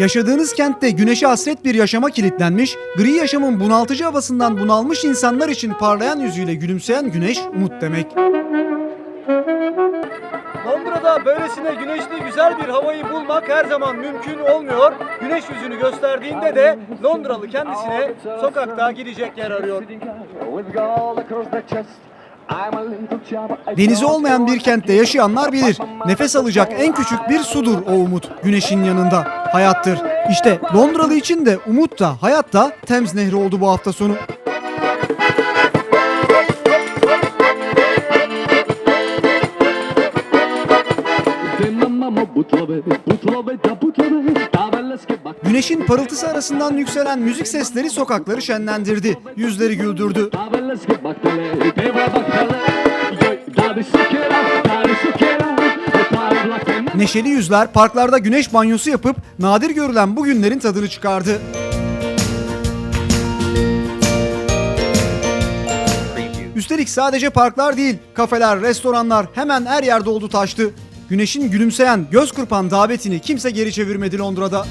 Yaşadığınız kentte güneşe hasret bir yaşama kilitlenmiş, gri yaşamın bunaltıcı havasından bunalmış insanlar için parlayan yüzüyle gülümseyen güneş umut demek. Londra'da böylesine güneşli güzel bir havayı bulmak her zaman mümkün olmuyor. Güneş yüzünü gösterdiğinde de Londralı kendisine sokakta gidecek yer arıyor. Denizi olmayan bir kentte yaşayanlar bilir. Nefes alacak en küçük bir sudur o umut. Güneşin yanında. Hayattır. İşte Londralı için de umut da hayat da Thames Nehri oldu bu hafta sonu. Güneşin parıltısı arasından yükselen müzik sesleri sokakları şenlendirdi. Yüzleri güldürdü. Neşeli yüzler parklarda güneş banyosu yapıp nadir görülen bu günlerin tadını çıkardı. Üstelik sadece parklar değil, kafeler, restoranlar hemen her yerde oldu taştı. Güneşin gülümseyen, göz kırpan davetini kimse geri çevirmedi Londra'da.